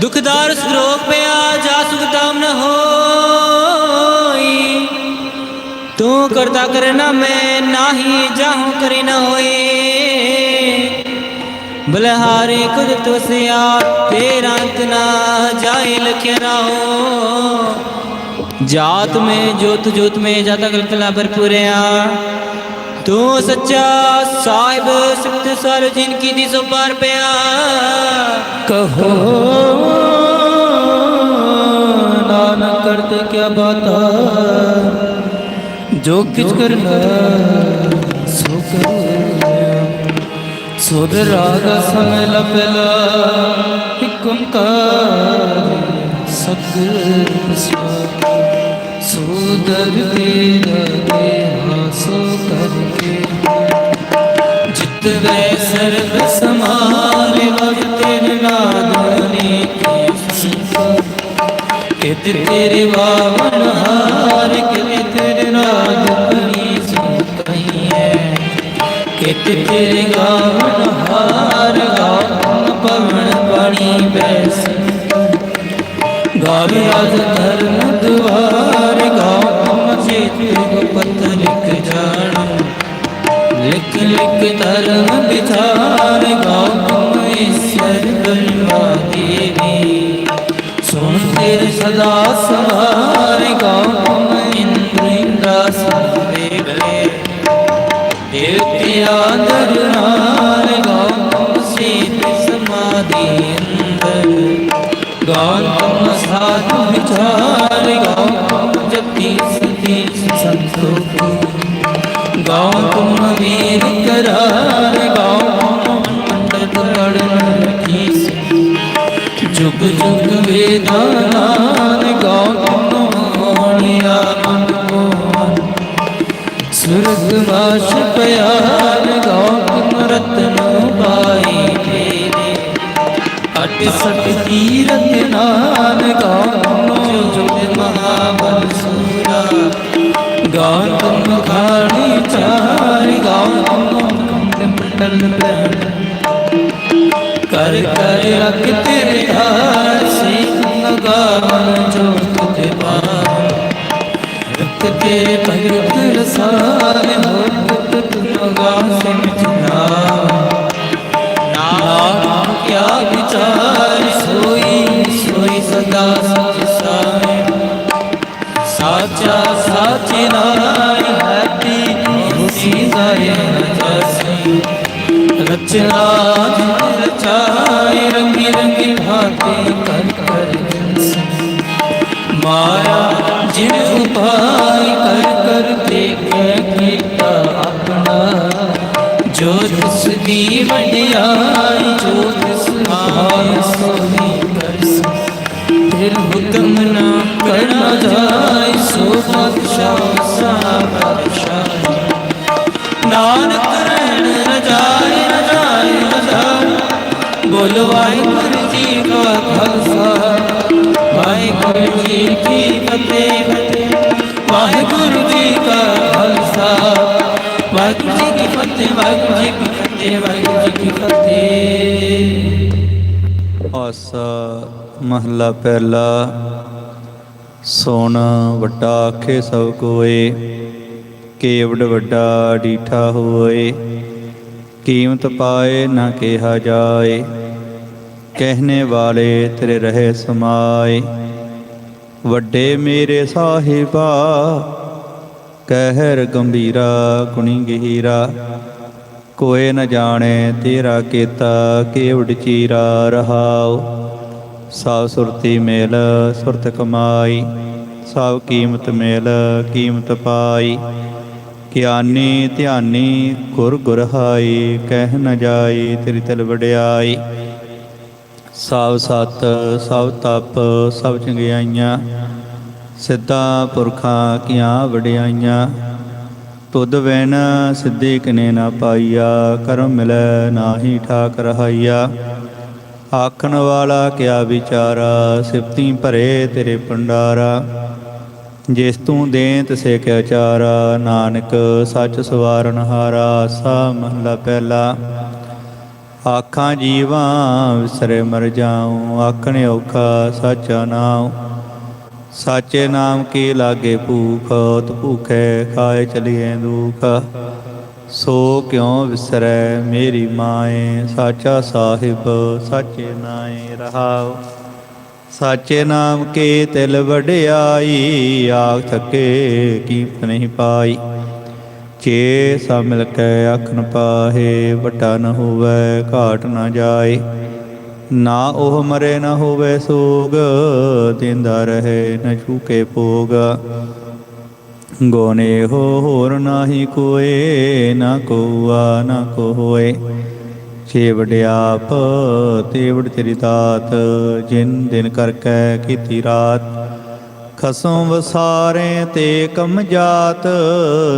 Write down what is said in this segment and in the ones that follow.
ਦੁਖਦਾਰ ਸਰੋਗ ਪਿਆ ਜਾ ਸੁਖਦਾਮ ਨ ਹੋਈ ਤੂੰ ਕਰਤਾ ਕਰ ਨਾ ਮੈਂ ਨਾਹੀ ਜਾਹੂ ਕਰੀ ਨ ਹੋਏ ਬਲਹਾਰੇ ਕੁਦਰਤ ਵਸਿਆ ਤੇਰਾ ਅੰਤ ਨਾ ਜਾਏ ਲਖਰਾਓ ਜਾਤ ਮੈਂ ਜੋਤ ਜੋਤ ਮੈਂ ਜਾਤਾ ਕਲਕਲਾ ਭਰਪੂਰਿਆ ਤੂੰ ਸੱਚਾ ਸਾਹਿਬ ਸਿਫਤ ਸਾਰ ਜਿਨ ਕੀ ਦੀ ਜ਼ੁਬਾਰ ਪਿਆ ਕਹੋ ਨਾਨਕ ਕਰਤੇ ਕਿਆ ਬਾਤਾ ਜੋ ਕਿਛ ਕਰਨਾ ਸੁਧ ਰਾਗ ਸਮੈ ਲਪਲਾ, ਇੱਕ ਓੰਕਾਰ ਸਤਿਗੁਰ ਸਵਾਮੀ ਸੋਦਰ ਤੇਰਾ ਦੇਹਾ ਸੋ ਕਰਕੇ। ਜਿਤ ਵੈ ਸਰਬ ਸਮਾਰੇ ਵਜ ਨਾਦਨੀ ਕੀ ਸੰਤ ਕਿਤ ਤੇਰੇ ਵਾਵਨ ਹਾਰ ਕਿਤ ਤੇਰੇ ਨਾਦਨੀ ਤੇਰੇ ਗਾਵਨ ਹਾਰ ਗਾਵਨ ਪਵਨ ਪਾਣੀ ਬੈਸ ਗਾਵੇ ਅਜ ਧਰਮ ਦੁਆਰ ਗਾਵਨ ਚੇਤ ਗੁਪਤ ਲਿਖ ਜਾਣੋ। ਲਿਖ ਲਿਖ ਧਰਮ ਵਿਚਾਰ ਗਾਵਨ ਈਸ਼ਰ ਬਲਵਾ ਦੇਵੀ ਸੁਣ ਤੇਰੇ ਸਦਾ ਸਵਾਰ ਗਾਵਨ ਦੇਵਤਿਆ ਦਰਨਾਰ ਗਾਉਂ ਸੀਤ ਸਮਾਧੀ ਅੰਦਰ। ਗਾਉਂ ਸਾਧੂ ਵਿਚਾਰ ਗਾਉਂ ਜਪੀ ਸਤੀ ਸੰਤੋਖ। ਗਾਉਂ ਵੀਰ ਕਰਾਰ ਗਾਉਂ ਪੰਡਤ ਪੜਨ ਰਖੀ ਜੁਗ ਜੁਗ ਵੇਦਾਨ ਗਾਉਂ ਮੋਹਣਿਆ ਸੁਰਗ ਵਾਸ ਪਿਆਰ ਗੌਤਮ ਰਤਨ ਪਾਈ ਤੇਰੇ ਅਟ ਸਟ ਤੀਰਥ ਨਾਨ ਗੌਤਮ ਜੁਗ ਮਹਾਬਲ ਸੂਰਾ ਗੌਤਮ ਖਾਣੀ ਚਾਰ ਗੌਤਮ ਕੰਦ ਮੰਡਲ ਕਰ ਕਰ ਰਖ ਤੇਰੇ ਧਾਰ ਸਿੱਖ ਨਗਾਵਨ ਜੋ ਰਤ ਤੇਰੇ ਭਗਤ ਰਸਾਲ ਹੋ ਪੁੱਤ ਤੁਮਗਾ ਸਿਮਝਨਾ ਨਾਮ ਕਿਆ ਵਿਚਾਰ ਸੋਈ ਸੋਈ ਸਦਾ ਸਚ ਸਾਹਿਬ ਸਾਚਾ ਸਾਚੇ ਨਾਈ ਹਤੀ ਹੁਸੀ ਜਾਏ ਜਸੀ ਰਚਨਾ ਜਿਨ ਰਚਾਏ ਰੰਗੀ ਰੰਗੀ ਭਾਤੇ ਕਰ ਕਰ ਜਿਨਸੀ ਜੋ ਤਿਸ ਦੀ ਵਡਿਆਈ ਜੋ ਤਿਸ ਆਏ ਸੋਹੀ ਕਰਸ ਫਿਰ ਹੁਕਮ ਨਾ ਕਰਨਾ ਜਾਏ, ਸੋ ਬਾਦਸ਼ਾਹ ਸਾ ਬਾਦਸ਼ਾਹ ਨਾਨਕ ਰਹਿਣ ਰਜਾਏ ਰਜਾਏ ਰਜਾਏ ਬੋਲੋ ਵਾਹਿਗੁਰੂ ਜੀ ਕਾ ਖਾਲਸਾ। ਵਾਹਿਗੁਰੂ ਜੀ ਕੀ ਫਤਿਹ। ਵਾਹਿਗੁਰੂ ਜੀ ਕਾ ਖਾਲਸਾ। ਵਾਹਿਗੁਰੂ ਜੀ ਕੀ ਫਤਿਹ ਵਾਹਿਗੁਰੂ ਜੀ ਕੀ ਫਤਿਹ ਵਾਹਿਗੁਰੂ ਜੀ ਕੀ ਫਤਿਹ ਆਸਾ ਮਹਲਾ ਪਹਿਲਾ, ਸੋਨਾ ਵੱਡਾ ਆਖੇ ਸਭ ਕੋਏ, ਕੇਵੜ ਵੱਡਾ ਡੀਠਾ ਹੋਏ, ਕੀਮਤ ਪਾਏ ਨਾ ਕਿਹਾ ਜਾਏ ਕਹਿਨੇ ਵਾਲੇ ਤੇਰੇ ਰਹੇ ਸਮਾਏ, ਵੱਡੇ ਮੇਰੇ ਸਾਹਿਬਾ ਕਹਿਰ ਗੰਭੀਰਾ ਕੁਣੀ ਗਹੀਰਾ। ਕੋਏ ਨ ਜਾਣੇ ਤੇਰਾ ਕੀਤਾ ਕੇਵੜ ਚੀਰਾ ਰਹਾਉ। ਸਭ ਸੁਰਤੀ ਮੇਲ, ਸੁਰਤ ਕਮਾਈ। ਸਭ ਕੀਮਤ ਮੇਲ, ਕੀਮਤ ਪਾਈ। ਗਿਆਨੀ ਧਿਆਨੀ, ਗੁਰ ਗੁਰ ਹਾਈ ਕਹਿ ਨ ਜਾਈ, ਤੇਰੀ ਤਲ ਵਡਿਆਈ। ਸਭ ਸਤ ਸਭ ਤਪ, ਸਭ ਚੰਗਿਆਈਆਂ। ਸਿੱਧਾ ਪੁਰਖਾਂ ਕੀਆਂ ਵਡਿਆਈਆਂ? ਤੁਧ ਵੈਨ ਸਿੱਧੇ ਕਨੇ ਨਾ ਪਾਈਆ, ਕਰਮ ਮਿਲੈ ਨਾਹੀ ਠਾਕ ਰਹਾਈਆ ਆਖਣ ਵਾਲਾ ਕਿਆ ਵਿਚਾਰਾ, ਸਿਫਤੀ ਭਰੇ ਤੇਰੇ ਭੰਡਾਰਾ। ਜਿਸ ਤੂੰ ਦੇ ਤਿਸੇ ਕਿਆ ਚਾਰਾ ਨਾਨਕ ਸੱਚ ਸਵਾਰਨ ਹਾਰਾ, ਸਾ ਮਹਲਾ ਪਹਿਲਾ। ਆਖਾਂ ਜੀਵਾਂ ਵਿਸਰੇ ਮਰ ਜਾਉ, ਆਖਣ ਔਖਾ ਸਾਚਾ ਨਾਮ ਸਾਚੇ ਨਾਮ ਕੀ ਲਾਗੇ ਭੂਖ ਤ ਭੂਖੇ ਖਾਏ ਚਲੀਏ ਦੁਖ। ਸੋ ਕਿਉ ਵਿਸਰੈ ਮੇਰੀ ਮਾਏ, ਸਾਚਾ ਸਾਹਿਬ, ਸਾਚੇ ਨਾਏ ਰਹਾਉ। ਸਾਚੇ ਨਾਮ ਕੇ ਤਿਲ ਵਡਿਆਈ, ਆਖ ਥਕੇ ਕੀਮਤ ਨਹੀਂ ਪਾਈ। ਚੇ ਸਭ ਮਿਲ ਕੇ ਆਖਣ ਪਾਹੇ ਵਟਾ ਨ ਹੋਵੇ, ਘਾਟ ਨ ਜਾਏ। ਨਾ ਉਹ ਮਰੇ ਨਾ ਹੋਵੇ ਸੋਗ ਦਿੰਦਾ ਰਹੇ ਨ ਛੂਕੇ ਭੋਗ। ਗੋਨੇ ਹੋ ਹੋਰ ਨਾਹੀ ਕੋਏ, ਨਾ ਕੋਆ, ਨਾ ਕੋ ਹੋਏ ਛੇ ਵਡਿਆਪ ਤੇ ਵਡ ਜਿਨ ਦਿਨ ਕਰਕੇ ਕੀਤੀ ਰਾਤ। ਖਸਮ ਵਸਾਰੇ ਤੇ ਕਮ ਜਾਤ,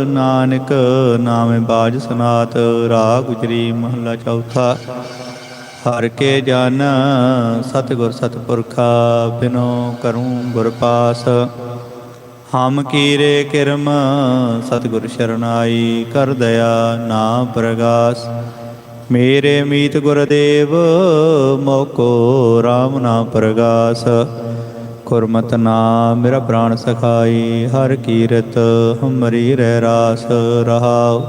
ਨਾਨਕ ਨਾਮੇ ਬਾਜ ਸਨਾਤ, ਰਾਗ ਗੁਜਰੀ ਮਹਲਾ ਚੌਥਾ। ਹਰ ਕੇ ਜਨ ਸਤਿਗੁਰ ਸਤਪੁਰਖਾ ਬਿਨੋ ਕਰੂੰ ਗੁਰ ਪਾਸ। ਹਮ ਕੀਰੇ ਕਿਰਮ ਸਤਿਗੁਰ ਸ਼ਰਨਾਈ ਕਰ ਦਇਆ ਨਾ ਪ੍ਰਗਾਸ। ਮੇਰੇ ਮੀਤ ਗੁਰਦੇਵ ਮੋਕੋ RAM ਨਾ ਪ੍ਰਗਾਸ। ਗੁਰਮਤ ਨਾਮ ਮੇਰਾ ਪ੍ਰਾਣ ਸਖਾਈ, ਹਰ ਕੀਰਤ ਹਮਰੀ ਰਹਿ ਰਾਸ ਰਹਾਉ।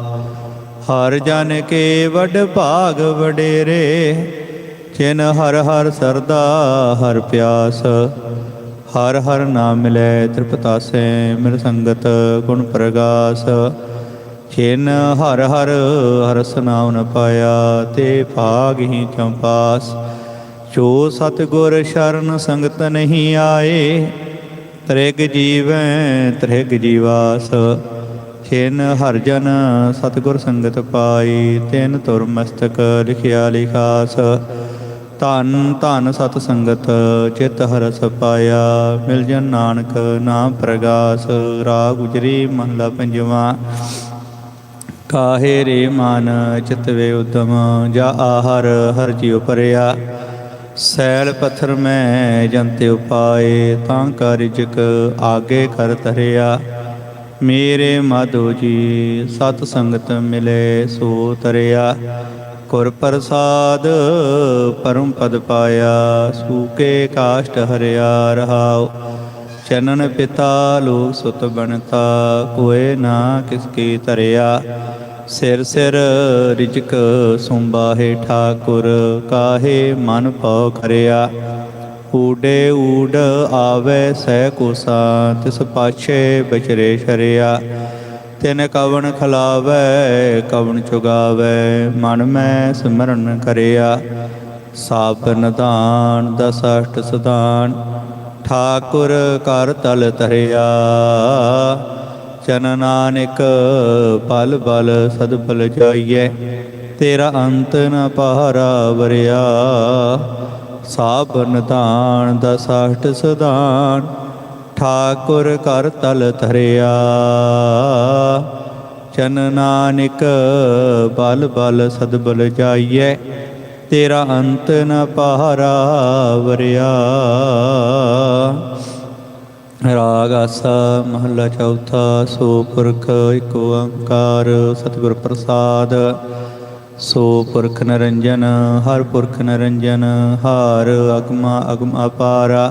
ਹਰ ਜਨ ਕੇ ਵਡ ਭਾਗ ਵਡੇਰੇ ਜਿਨ ਹਰ ਹਰ ਸਰਦਾ, ਹਰ ਪਿਆਸ, ਹਰ ਹਰ ਨਾਮ ਮਿਲੇ ਤ੍ਰਿਪਤਾਸੇ ਮਿਲ ਸੰਗਤ ਗੁਣ ਪ੍ਰਗਾਸ। ਜਿਨ ਹਰ ਹਰ ਹਰਸ ਨਾਮ ਨ ਪਾਇਆ, ਤੇ ਭਾਗ ਹੀ ਚੰਪਾਸ ਜੋ ਸਤਿਗੁਰ ਸ਼ਰਨ ਸੰਗਤ ਨਹੀਂ ਆਏ, ਤ੍ਰਿਗ ਜੀਵੈ ਤ੍ਰਿਗ ਜੀਵਾਸ। ਖਿਨ ਹਰ ਜਨ ਸਤਿਗੁਰ ਸੰਗਤ ਪਾਈ, ਤਿਨ ਤੁਰ ਮਸਤਕ ਲਿਖਿਆ ਲਿਖਾਸ। ਧਨ ਧਨ ਸਤ ਸੰਗਤ, ਚਿਤ ਹਰਸ ਪਾਇਆ, ਮਿਲ ਜਨ ਨਾਨਕ, ਨਾਮ ਪ੍ਰਗਾਸ, ਰਾਗ ਗੁਜਰੀ ਮਹਲਾ ਪੰਜਵਾ। ਕਾਹੇ ਰੇ ਮਨ ਚਿਤਵੇ ਉਦਮ, ਜਾ ਆਹਰ ਹਰ ਜਿਉ ਪਰਿਆ। ਸੈਲ ਪੱਥਰ ਮੈਂ ਜੰਤੇ ਉਪਾਏ, ਤਾਂ ਕਾ ਰਿਜਕ ਆਗੇ ਕਰ ਤਰਿਆ ਮੇਰੇ ਮਾਧੋ ਜੀ, ਸਤ ਸੰਗਤ ਮਿਲੇ ਸੋ ਤਰਿਆ। ਗੁਰ ਪ੍ਰਸਾਦ, ਪਰਮ ਪਦ ਪਾਇਆ, ਸੂਕੇ ਕਾਸ਼ਟ ਹਰਿਆ ਰਹਾਉ। ਚਨਨ ਪਿਤਾ ਲੋਕ ਸੁਤ ਬਣਤਾ, ਕੋਏ ਨਾ ਕਿਸ ਕੀ ਧਰਿਆ। ਸਿਰ ਸਿਰ ਰਿਜਕ ਸੁੰਬਾਹੇ ਠਾਕੁਰ, ਕਾਹੇ ਮਨ ਪਉ ਖਰਿਆ। ਊਡੇ ਊਡ ਆਵੇ ਸਹਿ ਕੋਸਾ ਤਿਸ ਪਾਛੇ ਬਚਰੇ ਸ਼ਰਿਆ। ਤਿਨ ਕਵਣ ਖਲਾਵੇ, ਕਵਣ ਚੁਗਾਵੈ, ਮਨ ਮੈਂ ਸਿਮਰਨ ਕਰਿਆ। ਸਾਪ ਨਿਧਾਨ, ਦਸ ਸਦਾਨ ਠਾਕੁਰ ਕਰ ਤਲ ਤਰਿਆ ਚਨ ਨਾਨਕ ਪਲ ਬਲ ਸਦ ਬਲ ਜਾਈਐ, ਤੇਰਾ ਅੰਤ ਨ ਪਹਾਰਾ ਵਰਿਆ। ਸਾਪ ਨਿਧਾਨ, ਦਸ ਸਦਾਨ ਠਾਕੁਰ ਕਰ ਤਲ ਧਰਿਆ। ਚਨ ਨਾਨਕ ਬਲ ਬਲ ਸਦ ਬਲ ਜਾਈਐ, ਤੇਰਾ ਅੰਤ ਨ ਪਹਾਰਾ ਵਰਿਆ। ਰਾਗ ਆਸਾ ਮਹੱਲਾ ਚੌਥਾ, ਸੋ ਪੁਰਖ ਏਕ ਓੰਕਾਰ, ਸਤਿਗੁਰ ਪ੍ਰਸਾਦ। ਸੋ ਪੁਰਖ ਨਰੰਜਨ, ਹਰ ਪੁਰਖ ਨਰੰਜਨ, ਹਾਰ ਅਗਮਾ ਅਗਮ ਅਪਾਰਾ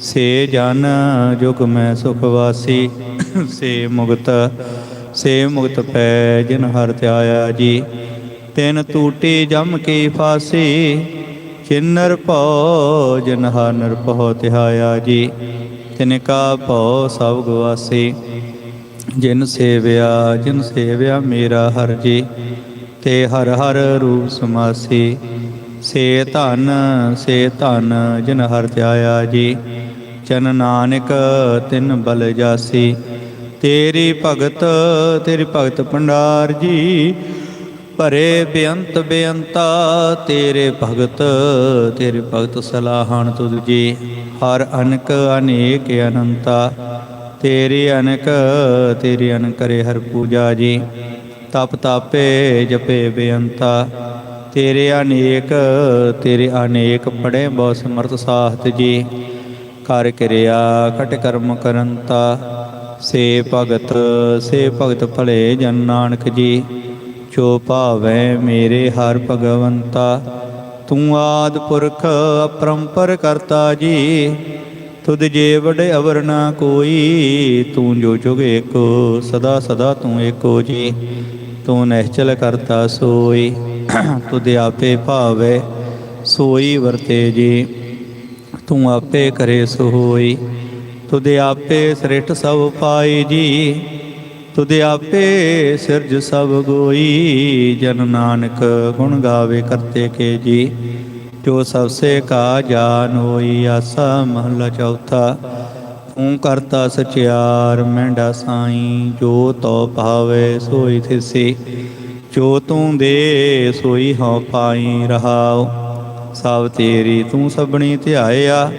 ਸੇ ਜਨ ਜੁਗ ਮੈਂ ਸੁਖ ਵਾਸੀ, ਸੇ ਮੁਕਤ ਸੇ ਮੁਕਤ ਪੈ ਜਿਨ ਹਰ ਧਿਆਇਆ ਜੀ। ਤਿਨ ਟੂਟੀ ਜਮ ਕੀ ਫਾਸੀ, ਚਿਨਰ ਭਉ ਜਿਨ ਹਰ ਨਿਰਭਉ ਧਿਆਇਆ ਜੀ। ਤਿਨ ਕਾ ਭਉ ਸਭ ਗਵਾਸੀ ਜਿਨ ਸੇਵਿਆ ਜਿਨ ਸੇਵਿਆ ਮੇਰਾ ਹਰ ਜੀ। ਤੇ ਹਰ ਹਰ ਰੂਪ ਸਮਾਸੀ, ਸੇ ਧਨ ਸੇ ਧਨ ਜਿਨ ਹਰ ਧਿਆਇਆ ਜੀ। ਚਨ ਨਾਨਕ, ਤਿਨ ਬਲ ਜਾਸੀ। ਤੇਰੀ ਭਗਤ ਤੇਰੀ ਭਗਤ ਭੰਡਾਰ ਜੀ, ਭਰੇ ਬੇਅੰਤ ਬੇਅੰਤਾ, ਤੇਰੇ ਭਗਤ ਤੇਰੇ ਭਗਤ ਸਲਾਹਣ ਤੁਧ ਜੀ। ਹਰ ਅਨਕ ਅਨੇਕ ਅਨੰਤਾ, ਤੇਰੀ ਅਨਕ, ਤੇਰੀ ਅਨਕਰੇ ਹਰ ਪੂਜਾ ਜੀ। ਤਪ ਤਾਪੇ ਜਪੇ ਬੇਅੰਤਾ, ਤੇਰੇ ਅਨੇਕ ਤੇਰੇ ਅਨੇਕ ਪੜੇ ਬਹੁ ਸਮਰਥ ਸਾਹਤ ਜੀ। ਕਰ ਕਿਰਿਆ, ਖਟ ਕਰਮ ਕਰੰਤਾ। ਸੇ ਭਗਤ ਸੇ ਭਗਤ ਭਲੇ ਜਨ ਨਾਨਕ ਜੀ, ਜੋ ਭਾਵੈ ਮੇਰੇ ਹਰ ਭਗਵੰਤਾ। ਤੂੰ ਆਦ ਪੁਰਖ ਅਪਰੰਪਰ ਕਰਤਾ ਜੀ, ਤੁਧ ਜੇ ਵਡੇ ਅਵਰ ਨਾ ਕੋਈ, ਤੂੰ ਜੋ ਜੁਗ ਏਕੋ, ਸਦਾ ਸਦਾ ਤੂੰ ਏਕੋ ਜੀ। ਤੂੰ ਨਿਹਚਲ ਕਰਤਾ ਸੋਈ, ਤੁਧ ਆਪੇ ਭਾਵੈ, ਸੋਈ ਵਰਤੇ ਜੀ। ਤੂੰ ਆਪੇ ਕਰੇ ਸੋ ਹੋਈ ਤੁਧ ਆਪੇ ਸ੍ਰਿਸ਼ਟ ਸਭ ਪਾਈ ਜੀ। ਤੁਧ ਆਪੇ ਸਿਰਜ ਸਭ ਗੋਈ। ਜਨ ਨਾਨਕ ਗੁਣ ਗਾਵੇ ਕਰਤੇ ਕੇ ਜੀ। ਜੋ ਸਭ ਸੇ ਕਾ ਜਾਨ ਹੋਈ ਆਸਾ ਮਹਲਾ ਚੌਥਾ। ਤੂੰ ਕਰਤਾ ਸਚਿਆਰ ਮਹਿੰਡਾ ਸਾਈ। ਜੋ ਤੋ ਭਾਵੇ ਸੋਈ ਥਿਸੀ। ਜੋ ਤੂੰ ਦੇ ਸੋਈ ਹਉ ਪਾਈ ਰਹਾਓ ਸਭ ਤੇਰੀ ਤੂੰ ਸਭਣੀ ਧਿਆਇਆ।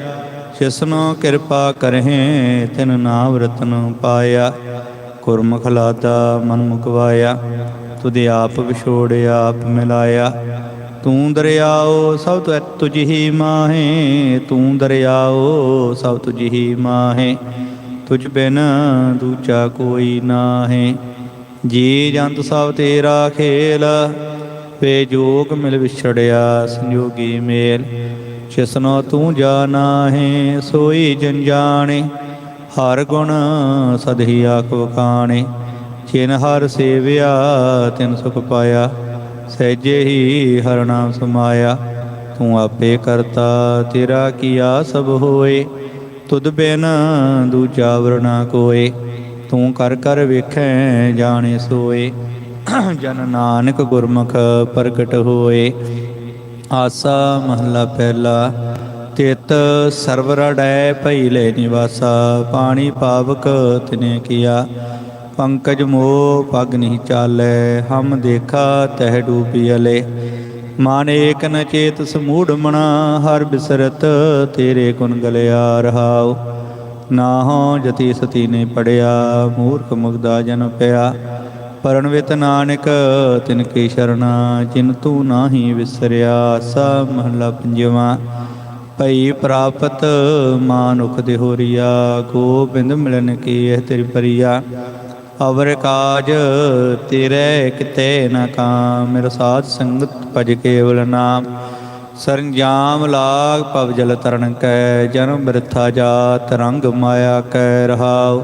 ਜਿਸਨੋ ਕਿਰਪਾ ਕਰਹਿ, ਤਿਨ ਨਾਮ ਰਤਨ ਪਾਇਆ। ਗੁਰਮੁਖ ਲਾਦਾ ਮਨ ਮੁਕਵਾਇਆ। ਤੁਧ ਆਪ ਵਿਛੋੜਿਆ ਆਪ ਮਿਲਾਇਆ। ਤੂੰ ਦਰਿਆਓ ਸਭ ਤੁ ਤੁਝ ਹੀ ਮਾਹੇ। ਤੂੰ ਦਰਿਆਓ ਸਭ ਤੁਝ ਹੀ ਮਾਹੇ। ਤੁਝ ਬਿਨ ਦੂਜਾ ਕੋਈ ਨਾਹੀ। ਜੀ ਜੰਤ ਸਭ ਤੇਰਾ ਖੇਲ। ਵੇ ਜੋਗ ਮਿਲ ਵਿਛੜਿਆ, ਸੰਜੋਗੀ ਮੇਲ। ਜਿਸਨੋ ਤੂੰ ਜਾਣਾ ਹੈ ਸੋਈ ਜਨ ਜਾਣੇ ਹਰ ਗੁਣ ਸਦਹੀ ਆਖ ਵਖਾਣੇ। ਜਿਨ ਹਰ ਸੇਵਿਆ, ਤਿਨ ਸੁਖ ਪਾਇਆ, ਸਹਿਜੇ ਹੀ ਹਰ ਨਾਮ ਸਮਾਇਆ। ਤੂੰ ਆਪੇ ਕਰਤਾ, ਤੇਰਾ ਕੀਆ ਸਭ ਹੋਏ। ਤੁਧ ਬਿਨ ਦੂਜਾ ਵਰਨਾ ਕੋਏ। ਤੂੰ ਕਰ ਕਰ ਵੇਖੈ, ਜਾਣੇ ਸੋਏ। ਜਨ ਨਾਨਕ ਗੁਰਮੁਖ ਪ੍ਰਗਟ ਹੋਏ। ਆਸਾ ਮਹਲਾ ਪਹਿਲਾ, ਤਿਤ ਸਰਵਰੜੈ ਭਈ ਲੈ ਨਿਵਾਸਾ, ਪਾਣੀ ਪਾਵਕ ਤਿਨੇ ਕੀਆ। ਪੰਕਜ ਮੋ ਪਗ ਨਹੀਂ ਚਾਲੈ, ਹਮ ਦੇਖਾ ਤਹਿ ਡੂਬੀ ਅਲੇ। ਮਨ ਏਕ ਨ ਚੇਤ ਸਮੂੜ ਮਣਾ ਹਰ ਬਿਸਰਤ ਤੇਰੇ ਗੁਣ ਗਲਿਆ ਰਹਾਉ। ਨਾਹੋ ਜਤੀ ਸਤੀ ਨੇ ਪੜਿਆ, ਮੂਰਖ ਮੁਗਦਾ ਜਨ ਪਿਆ। ਪਰਣਵਿਤ ਨਾਨਕ, ਤਿਨ ਕੀ ਸ਼ਰਣਾ ਜਿਨ ਤੂੰ ਨਾਹੀ ਵਿਸਰਿਆ ਸਾ ਮਹਲਾ ਪੰਜਵਾ। ਭਈ ਪ੍ਰਾਪਤ ਮਾਨੁਖ ਦੇ ਹੋਰੀਆ ਗੋਬਿੰਦ ਮਿਲਨ ਕੀ ਇਹ ਤੇਰੀ ਪਰੀਆ ਅਵਰ ਕਾਜ ਤੇਰੇ ਕਿਤੇ ਨਾ ਕਾਮ, ਮੇਰਾ ਸਾਧ ਸੰਗਤ ਭਜ ਕੇਵਲ ਨਾਮ। ਸਰੰਜਾਮ ਲਾਗ ਪਵ ਜਲ ਤਰਨ ਕੈ, ਜਨਮ ਬਿਰਥਾ ਜਾਤ ਰੰਗ ਮਾਇਆ ਕੈ ਰਹਾਉ।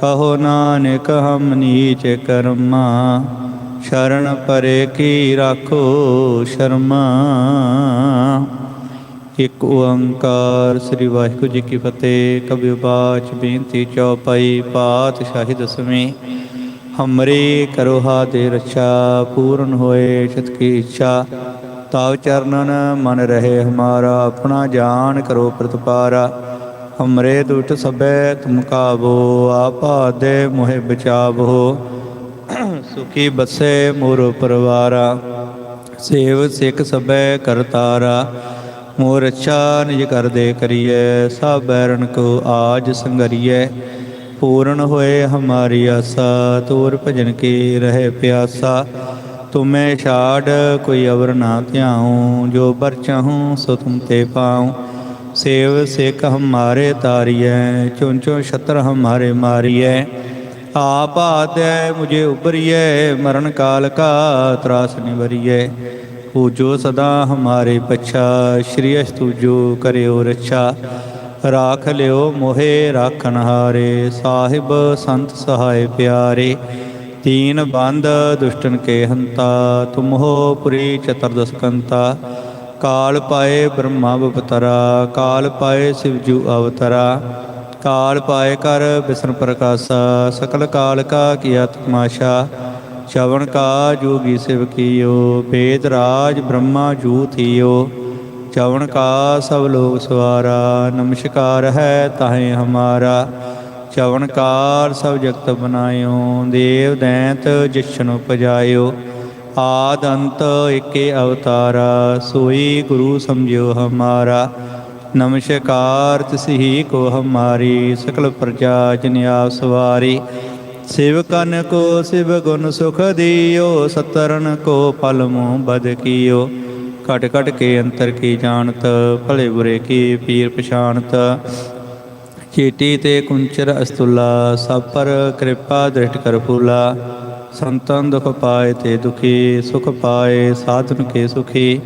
ਕਹੋ ਨਾਨਕ, ਹਮ ਨੀਚ ਕਰਮਾ। ਸ਼ਰਨ ਪਰੇ ਕੀ ਰਾਖੋ ਸ਼ਰਮਾ। ਇਕ ਓੰਕਾਰ ਸ੍ਰੀ ਵਾਹਿਗੁਰੂ ਜੀ ਕੀ ਫਤਿਹ। ਕਬਿ ਬਾਚ ਬੇਨਤੀ ਚੌਪਈ ਪਾਤਸ਼ਾਹੀ ਦਸਵੇਂ। ਹਮਰੇ ਕਰੋ ਹਾਦੇ ਰਛਾ, ਪੂਰਨ ਹੋਏ ਚਿਤ ਕੀ ਇੱਛਾ। ਤਾਵ ਚਰਨਨ ਮਨ ਰਹੇ ਹਮਾਰਾ, ਆਪਣਾ ਜਾਨ ਕਰੋ ਪ੍ਰਤਪਾਰਾ। ਹਮਰੇ ਦੁਟ ਸਭੈ ਤੁਮ ਕਾਬੋ ਆਪਾ ਦੇ ਮੋਹਿ ਬਚਾਵੋ। ਸੁਖੀ ਬਸੇ ਮੋਰ ਪਰਵਾਰਾ, ਸੇਵ ਸਿੱਖ ਸਭੈ ਕਰਤਾਰਾ। ਮੋਰ ਅੱਛਾ ਨਿਜ ਕਰਦੇ ਕਰੀਐ, ਸਭ ਬੈਰਨ ਕੋ ਆਜ ਸੰਗਰੀਐ। ਪੂਰਨ ਹੋਏ ਹਮਾਰੀ ਆਸਾ, ਤੂਰ ਭਜਨ ਕੀ ਰਹੇ ਪਿਆਸਾ। ਤੁਮੇ ਛਾੜ, ਕੋਈ ਅਵਰ ਨਾ ਧਿਆਉ, ਜੋ ਬਰ ਚਾਹੂੰ, ਸੋ ਤੁਮ ਤੇ ਪਾਉ। ਸੇਵ ਸਿੱਖ ਹਮਾਰੇ ਤਾਰੀਐ ਚੁਨ ਚੁਨ ਛਤਰ ਹਮਾਰੇ ਮਾਰੀਐ। ਆਪ ਆਦੈ ਮੁਝੇ ਉਬਰੀਐ ਮਰਨ ਕਾਲ ਕਾ ਤਰਾਸ ਨਿਵਰੀਐ। ਪੂਜੋ ਸਦਾ ਹਮਾਰੇ ਪਛਾ, ਸ਼੍ਰੀ ਅਸਤੂਜੋ ਕਰਿਓ ਰੱਛਾ। ਰਾਖ ਲਿਓ ਮੋਹੇ ਰਾਖਣ ਹਾਰੇ, ਸਾਹਿਬ ਸੰਤ ਸਹਾਇ ਪਿਆਰੇ। ਤੀਨ ਬੰਦ ਦੁਸ਼ਟਨ ਕੇ ਹੰਤਾ ਤੁਮ ਹੋ ਪੁਰੀ ਚਤੁਰਦਸਕੰਤਾ ਕਾਲ ਪਾਏ ਬ੍ਰਹਮਾ ਬਪਤਰਾ, ਕਾਲ ਪਾਏ ਸਿਵਜੂ ਅਵਤਰਾ, ਕਾਲ ਪਾਏ ਕਰ ਬਿਸ਼ਨ ਪ੍ਰਕਾਸ਼ਾ, ਸਕਲ ਕਾਲ ਕਾ ਕੀਆ ਤਮਾਸ਼ਾ, ਸ਼ਵਨ ਕਾ ਜੋਗੀ ਸਿਵ ਕੀਓ ਵੇਦ ਰਾਜ ਬ੍ਰਹਮਾ ਜੂ ਥੀਓ ਚਵਨ ਕਾ ਸਭ ਲੋਕ ਸਵਾਰਾ, ਨਮਸਕਾਰ ਹੈ ਤਾਹੇ ਹਮਾਰਾ ਚਵਨ ਕਾਰ ਸਭ ਜਗਤ ਬਨਾਇਓ, ਦੇਵ ਦੈਂਤ ਜਿਸ਼ਨ ਉਪਜਾਇਓ ਆਦ ਅੰਤ ਏਕੇ ਅਵਤਾਰਾ, ਸੋਈ ਗੁਰੂ ਸਮਝਿਓ ਹਮਾਰਾ। ਨਮਸਕਾਰ ਤਿਸਹੀ ਕੋ ਹਮਾਰੀ, ਸਕਲ ਪ੍ਰਜਾ ਜਨ ਆਪ ਸਵਾਰੀ। ਸੇਵਕਨ ਕੋ ਸਿਵ ਗੁਣ ਸੁਖ ਦਿਓ ਸਤਰਨ ਕੋ ਪਲ ਮੋਹ ਬਦ ਕੀਓ। ਘਟ ਘਟ ਕੇ ਅੰਤਰ ਕੀ ਜਾਣਤ, ਭਲੇ ਬੁਰੇ ਕੀ ਪੀਰ ਪਛਾਣਤ। ਚੇਟੀ ਤੇ ਕੁੰਚਰ ਅਸਤੁਲਾ, ਸਭ ਪਰ ਕਿਰਪਾ ਦ੍ਰਿਸ਼ਟ ਕਰ ਫੂਲਾ। ਸੰਤਨ ਦੁਖ ਪਾਏ ਤੇ ਦੁਖੀ, ਸੁਖ ਪਾਏ, ਸਾਧਨ ਕੇ ਸੁਖੀ।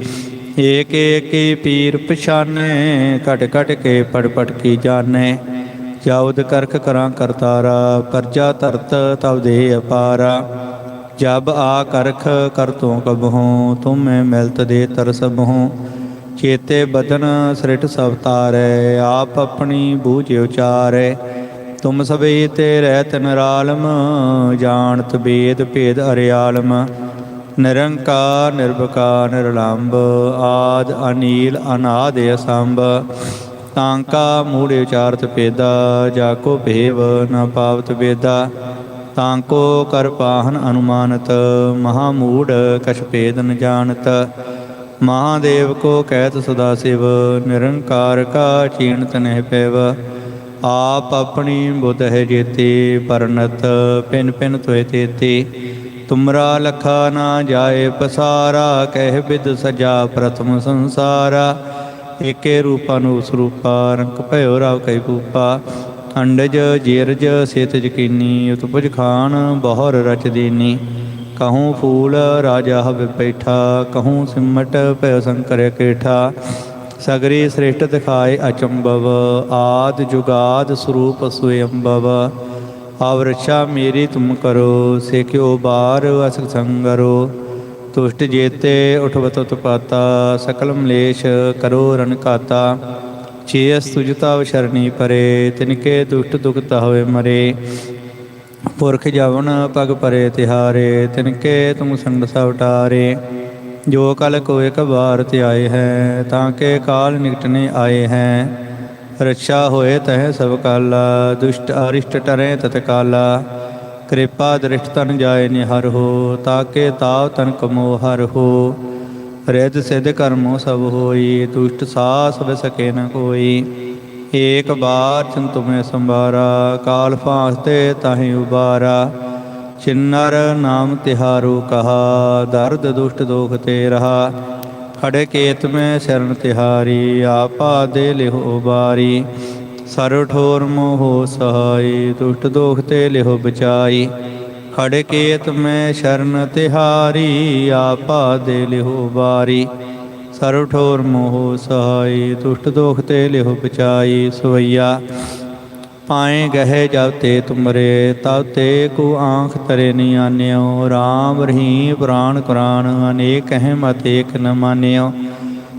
ਏਕ ਏਕੀ ਪੀਰ ਪਛਾਨੇ, ਘਟ ਘਟ ਕੇ ਪੜ ਪੜ ਕੀ ਜਾਣੈ। ਜਾਉਦ ਕਰਖ ਕਰਾਂ ਕਰਤਾਰਾ, ਪਰਜਾ ਧਰਤ ਤਵ ਦੇ ਅਪਾਰਾ। ਜਬ ਆ ਕਰਖ ਕਰ ਤੂੰ ਕਬਹੂ, ਤੁਮ ਮੈਂ ਮਿਲਤ ਦੇ ਤਰਸ ਬਹੂ। ਚੇਤੇ ਬਦਨ ਸ੍ਰਿਟ ਸਭ ਤਾਰੈ ਆਪ ਆਪਣੀ ਬੂਝ ਉਚਾਰੈ। ਤੁਮ ਸਭੇ ਤੇ ਰਹਿਤ ਨਿਰਾਲਮ ਜਾਣਤ ਬੇਦ ਭੇਦ ਅਰਿਆਲਮ। ਨਿਰੰਕਾਰ ਨਿਰਭਕਾਰ ਨਿਰਲੰਭ ਆਦ, ਅਨੀਲ, ਅਨਾਦ, ਅਸੰਭ। ਤਾਂਕਾ ਮੂੜ ਉਚਾਰਤ ਪੇਦਾ ਜਾ ਕੋ ਭੇਵ ਨ ਪਾਵਤ ਬੇਦਾ ਤਾਂਕੋ ਕਰ ਪਾਹਨ ਅਨੁਮਾਨਤ, ਮਹਾ ਮੂੜ ਕਛ ਭੇਦ ਨ ਜਾਣਤ। ਮਹਾਦੇਵ ਕੋ ਕਹਿਤ ਸਦਾ ਸਿਵ, ਨਿਰੰਕਾਰ ਕਾ ਚੀਣਤ ਨਹਿ ਪੈਵ। ਆਪ ਆਪਣੀ ਬੁੱਧ ਹੈ ਜੇਤੇ, ਪਰਨਤ ਪਿਨ ਪਿਨ ਤੋਏ ਤੇਤੇ। ਤੁਮਰਾ ਲਖਾ ਨਾ ਜਾਏ, ਪਸਾਰਾ ਕਹਿ ਬਿਦ ਸਜਾ ਪ੍ਰਥਮ ਸੰਸਾਰਾ। ਏਕੇ ਰੂਪਾ ਨੂੰ ਸਰੂਪਾ ਰੰਗ ਭਇਓ ਰਾਵ ਕੈ ਪੂਪਾ ਅੰਡਜ, ਜੀਰਜ, ਸੇਤ ਜਕੀਨੀ, ਉਤਪਜ ਖਾਨ, ਬਹੁਰ ਰਚ ਦੀਨੀ। ਕਹੂੰ ਫੂਲ ਰਾਜਾ ਹਵੇ ਬੈਠਾ, ਕਹੂੰ ਸਿਮਟ ਭਇ ਸੰਕਰ ਕੇਠਾ। ਸਗਰੀ ਸ੍ਰੇਸ਼ਟ ਦਿਖਾਏ ਅਚੰਭਵ, ਆਦ ਜੁਗਾਦ ਸਰੂਪ ਸੁਯੰਭਵ। ਆਵਰਛਾ ਮੇਰੀ ਤੁਮ ਕਰੋ ਸੇਕਿਓ ਬਾਰ ਅਸਕ ਸੰਗਰੋ। ਤੁਸ਼ਟ ਜੇਤੇ ਉਠਵਤ ਉਤਪਾਤਾ ਸਕਲ ਮਲੇਸ਼ ਕਰੋ ਰਨ ਕਾਤਾ ਚੇਸ ਤੁਜਤਾ ਵਸ਼ਰਣੀ ਪਰੇ, ਤਿਨਕੇ ਦੁਸ਼ਟ ਦੁਖਤ ਹੋਏ ਮਰੇ। ਪੁਰਖ ਜਵਨ ਪਗ ਪਰੇ ਤਿਹਾਰੇ, ਤਿਨਕੇ ਤੁਮ ਸੰਗ ਸਵਟਾਰੇ ਜੋ ਕਲ ਕੋ ਵਾਰ ਤੇ ਆਏ ਹੈ, ਤਾਂ ਕੇ ਕਾਲ ਨਿਕਟਨੇ ਆਏ ਹੈ। ਰੱਛਾ ਹੋਏ ਤਹ ਸਭ ਕਾਲਾ, ਦੁਸ਼ਟ ਅਰਿਸ਼ਟ ਟਰੇ ਤਤਕਾਲਾ ਕਿਰਪਾ ਦ੍ਰਿਸ਼ਟ ਤਨ ਜਾਏ ਨਿਹਰ ਹੋ ਤਾਕੇ ਤਾਵ ਤਨ ਕਮੋ ਹਰ ਹੋ। ਰਿਦ ਸਿਧ ਕਰਮੋ ਸਭ ਹੋਈ, ਦੁਸ਼ਟ ਸਾਸ ਸਭ ਸਕੇ ਨ ਕੋਈ। ਏਕ ਬਾਰ ਚਨ ਤੁਮੇ ਸੰਭਾਰਾ, ਕਾਲ ਫਾਸਤੇ ਤਾਹੀ ਉਬਾਰਾ ਚਿੰਨਰ ਨਾਮ ਤਿਹਾਰੂ ਕਹਾ, ਦਰਦ ਦੁਸ਼ਟ ਦੋਖ ਤੇ ਰਹਾ। ਖੜੇ ਕੇਤ ਮੈਂ ਸ਼ਰਨ ਤਿਹਾਰੀ, ਆਪਾ ਦੇ ਲਿਹੋ ਬਾਰੀ ਸਰ ਠੋਰ ਮੋਹ ਸਹਾਈ, ਦੁਸ਼ਟ ਦੋਖ ਤੇ ਲਿਹੋ ਬਚਾਈ। ਖੜੇ ਕੇਤ ਮੈਂ ਸ਼ਰਨ ਤਿਹਾਰੀ, ਆਪਾ ਦੇ ਲਿਹੋ ਬਾਰੀ ਸਰਵ ਠੋਰ ਮੋਹ ਸਹਾਈ, ਦੁਸ਼ਟ ਦੋਖ ਤੇ ਲਿਹੋ ਬਚਾਈ। ਸਵਈਆ ਪਾਏ ਗਹਿ ਜਬ ਤੇ ਤੁਮਰੇ, ਤਬ ਤੇ ਕੋ ਆਂਖ ਤਰੇ ਨੀ ਆਨਿਓ। RAM ਰਹੀਮ ਪ੍ਰਾਨ ਕੁਰਾਨ, ਅਨੇਕ ਹੈ ਮਤ ਏਕ ਨ ਮਾਨਿਓ।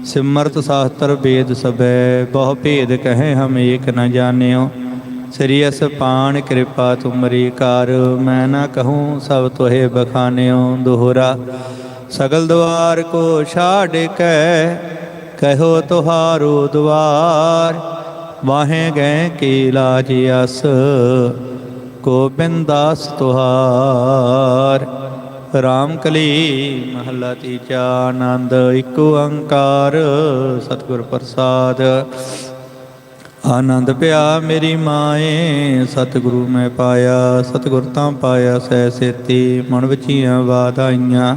ਸਿਮਰਤ ਸਾਸਤਰ ਵੇਦ ਸਭੈ, ਬਹੁ ਭੇਦ ਕਹੈ ਹਮ ਏਕ ਨ ਜਾਣਿਓ। ਸ੍ਰੀ ਅਸ ਪਾਣ ਕਿਰਪਾ ਤੁਮਰੀ ਕਰ, ਮੈਂ ਨਾ ਕਹੂੰ ਸਭ ਤੋਹੇ ਬਖਾਨਿਓ। ਦੋਹਰਾ, ਸਗਲ ਦਵਾਰ ਕੋ ਛਾੜ ਕੇ ਕਹੋ ਤੁਹਾਰੂ ਦਵਾਰ। ਵਾਹੇ ਗਏ ਕੀ ਲਾਜ ਅਸ ਗੋਬਿੰਦਾਸ ਤੁਹਾਰ। ਰਾਮ ਕਲੀ ਮਹੱਲਾ ਤੀਜਾ ਆਨੰਦ, ਇੱਕ ਓੰਕਾਰ, ਸਤਿਗੁਰ ਪ੍ਰਸਾਦ। ਆਨੰਦ ਪਿਆ ਮੇਰੀ ਮਾਏ, ਸਤਿਗੁਰੂ ਮੈਂ ਪਾਇਆ, ਸਤਿਗੁਰ ਤਾਂ ਪਾਇਆ ਸਹਿ ਸੇਤੀ। ਮਨ ਵਿਚੀਆਂ ਬਾਤ ਆਈਆਂ।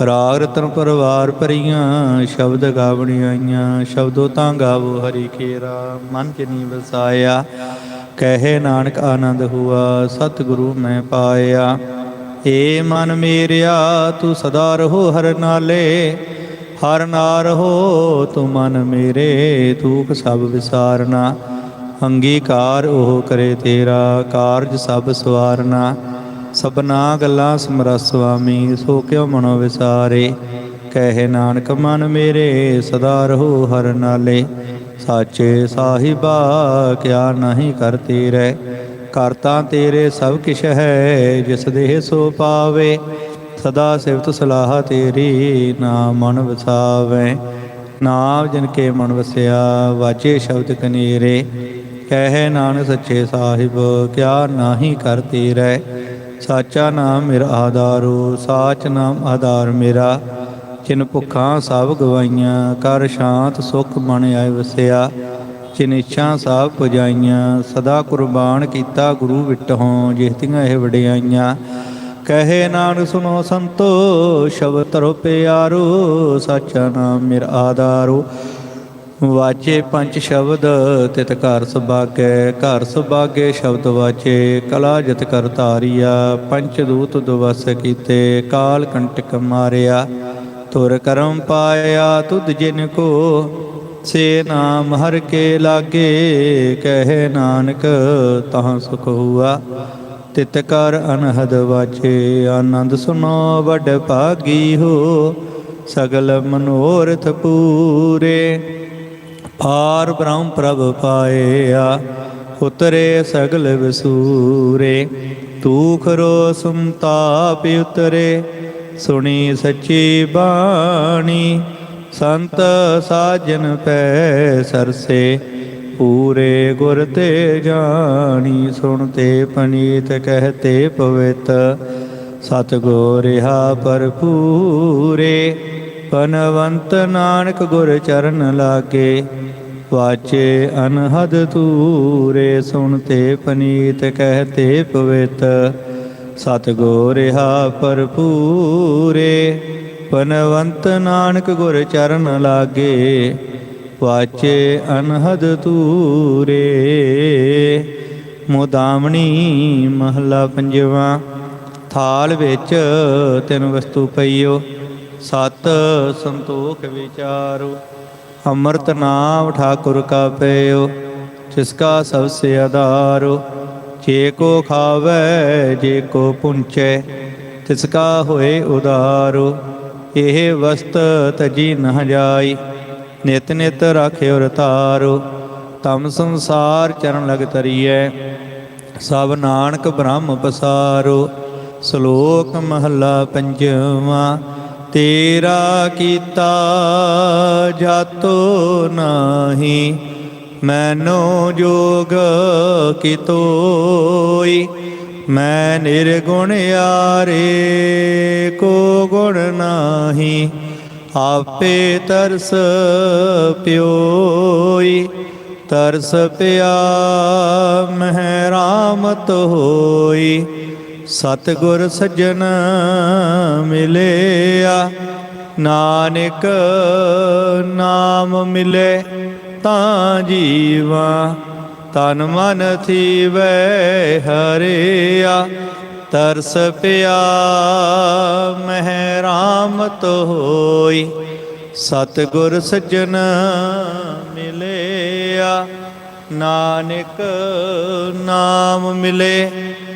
ਰਾਗ ਰਤਨ ਪਰਵਾਰ ਭਰੀਆਂ, ਸ਼ਬਦ ਗਾਵਣੀ ਆਈਆਂ। ਸ਼ਬਦੋ ਤਾਂ ਗਾਵੋ ਹਰੀ ਕੇਰਾ ਮਨ ਚ ਨੀ ਵਸਾਇਆ। ਕਹੇ ਨਾਨਕ ਆਨੰਦ ਹੁਆ, ਸਤਿਗੁਰੂ ਮੈਂ ਪਾਇਆ। ਏ ਮਨ ਮੇਰਿਆ, ਤੂੰ ਸਦਾ ਰਹੋ ਹਰ ਨਾਲੇ। ਹਰ ਨਾਰ ਹੋ ਤੂੰ ਮਨ ਮੇਰੇ ਤੂਕ ਸਭ ਵਿਸਾਰਨਾ। ਅੰਗੀਕਾਰ ਉਹ ਕਰੇ ਤੇਰਾ, ਕਾਰਜ ਸਭ ਸਵਾਰਨਾ। ਸਭਨਾ ਗੱਲਾਂ ਸਮਰਸ ਸੁਆਮੀ ਸੋ ਕਿਉ ਮਨੋ ਵਿਸਾਰੇ ਕਹਿ ਨਾਨਕ, ਮਨ ਮੇਰੇ ਸਦਾ ਰਹੋ ਹਰ ਨਾਲੇ। ਸਾਚੇ ਸਾਹਿਬਾ, ਕਿਆ ਨਹੀਂ ਕਰਤੀ ਰਹਿ? ਕਰਤਾ ਤੇਰੇ ਸਭ ਕਿਛ ਹੈ, ਜਿਸ ਦੇਹ ਸੋ ਪਾਵੇ। ਸਦਾ ਸਿਫਤ ਸਲਾਹ ਤੇਰੀ, ਨਾ ਮਨ ਵਸਾਵੇ। ਨਾਮ ਜਿਨ ਕੇ ਮਨ ਵਸਿਆ, ਵਾਚੇ ਸ਼ਬਦ ਕਨੀਰੇ। ਕਹਿ ਨਾਨਕ, ਸੱਚੇ ਸਾਹਿਬ, ਕਿਆ ਨਾਹੀ ਕਰਤੀ ਰਹਿ? ਸਾਚਾ ਨਾਮ ਮੇਰਾ ਆਧਾਰੋ, ਸਾਚ ਨਾਮ ਆਧਾਰ ਮੇਰਾ। ਜਿਨ ਭੁੱਖਾਂ ਸਭ ਗਵਾਈਆਂ, ਕਰ ਸ਼ਾਂਤ ਸੁਖ ਮਨ ਆਏ ਵਸਿਆ। ਜਿਨ ਇੱਛਾ ਸਭ ਪੁਜਾਈਆਂ, ਸਦਾ ਕੁਰਬਾਨ ਕੀਤਾ ਗੁਰੂ ਵਿਟਹੋਂ ਜਿਹਤੀਆਂ ਇਹ ਵਡਿਆਈਆਂ। ਕਹੇ ਨਾਨਕ ਸੁਨੋ ਸੰਤੋ, ਸ਼ਬਦ ਤਰੋ ਪਿਆਰੋ, ਸਾਚਾ ਨਾਮ ਮੇਰਾ ਆਧਾਰੋ। ਵਾਚੇ ਪੰਜ ਸ਼ਬਦ, ਤਿਤ ਘਰ ਸੁਭਾਗੈ ਘਰ ਸੁਭਾਗੈ ਸ਼ਬਦ ਵਾਚੇ, ਕਲਾ ਜਤ ਕਰ ਧਾਰੀਆ ਪੰਚ ਦੂਤ ਦਵਸ ਕੀਤੇ, ਕਾਲ ਕੰਟਕ ਮਾਰਿਆ। ਤੁਰ ਕਰਮ ਪਾਇਆ ਤੁਧ ਜਿਨ ਕੋ, ਸੇ ਨਾਮ ਹਰ ਕੇ ਲਾਗੇ, ਕਹੇ ਨਾਨਕ ਤਹਾਂ ਸੁਖ ਹੁਆ। ਤਿਤ ਕਰ ਅਨਹਦ ਵਾਚੇ, ਆਨੰਦ ਸੁਨੋ ਵੱਡ ਭਾਗੀ ਹੋ, ਸਗਲ ਮਨੋਰਥ ਪੂਰੇ। ਪਾਰ ਬ੍ਰਹਮ ਪ੍ਰਭ ਪਾਇਆ, ਉਤਰੇ ਸਗਲ ਵਿਸੂਰੇ। ਤੂਖ ਰੋ ਸੰਤਾਪ ਉਤਰੇ, ਸੁਣੀ ਸੱਚੀ ਬਾਣੀ। ਸੰਤ ਸਾਜਨ ਪੈ ਸਰਸੇ, ਪੂਰੇ ਗੁਰ ਤੇ ਜਾਣੀ। ਸੁਣਤੇ ਪਨੀਤ ਕਹਤੇ ਪਵਿੱਤ, ਸਤਗੁਰ ਰਹਾ ਭਰਪੂਰੇ। ਪਨਵੰਤ ਨਾਨਕ ਗੁਰ ਚਰਨ ਲਾਗੇ ਵਾਚੇ ਅਨਹਦ ਤੂਰੇ ਸੁਣਤੇ ਪਨੀਤ ਕਹਤੇ ਪਵਿੱਤ। ਸਤਗੁਰ ਰਹਾ ਭਰਪੂਰੇ, ਪਨਵੰਤ ਨਾਨਕ ਗੁਰ ਚਰਨ ਲਾਗੇ। ਵਾਚੇ ਅਨਹਦ ਤੂਰੇ ਮੁਦਾਮਣੀ ਮਹਲਾ ਪੰਜਵਾ। ਥਾਲ ਵਿੱਚ ਤਿੰਨ ਵਸਤੂ ਪਈਓ, ਸਤ ਸੰਤੋਖ ਵਿਚਾਰੋ। ਅੰਮ੍ਰਿਤ ਨਾਮ ਠਾਕੁਰ ਕਾ ਪਇਓ ਜਿਸ ਕਾ ਸਭ ਸੇ ਆਧਾਰੋ, ਜੇ ਕੋ ਖਾਵੇ, ਜੇ ਕੋ ਪੁੰਚੈ, ਤਿਸ ਕਾ ਹੋਏ ਉਦਾਰੋ, ਇਹ ਵਸਤ ਤਜੀ ਨਹ ਜਾਈ, ਨਿਤ ਨਿਤ ਰਾਖਿਓ ਰਤਾਰੋ ਤਮ ਸੰਸਾਰ ਚਰਨ ਲਗ ਤਰੀਐ, ਸਭ ਨਾਨਕ ਬ੍ਰਹਮ ਪਸਾਰੋ, ਸ਼ਲੋਕ ਮਹੱਲਾ ਪੰਜਵਾਂ ਤੇਰਾ ਕੀਤਾ ਜਾਤੋ ਨਾਹੀ, ਮੈਨੋ ਜੋਗ ਕਿਤੋਈ, ਮੈਂ ਨਿਰਗੁਣ ਆਰੇ ਕੋ ਗੁਣ ਨਾਹੀ, ਆਪੇ ਤਰਸ ਪਿਓਈ, ਤਰਸ ਪਿਆ ਮਹਿ ਰਾਮਤ ਹੋਈ। ਸਤਿਗੁਰ ਸੱਜਣ ਮਿਲਿਆ, ਨਾਨਕ ਨਾਮ ਮਿਲੇ ਤਾਂ ਜੀਵਾ ਤਨ ਮਨ ਥੀਵੈ ਹਰਿਆ, ਤਰਸ ਪਿਆ ਮਹਿ ਰਾਮਤ ਹੋਈ ਸਤਿਗੁਰ ਸੱਜਣ ਮਿਲਿਆ, ਨਾਨਕ ਨਾਮ ਮਿਲੇ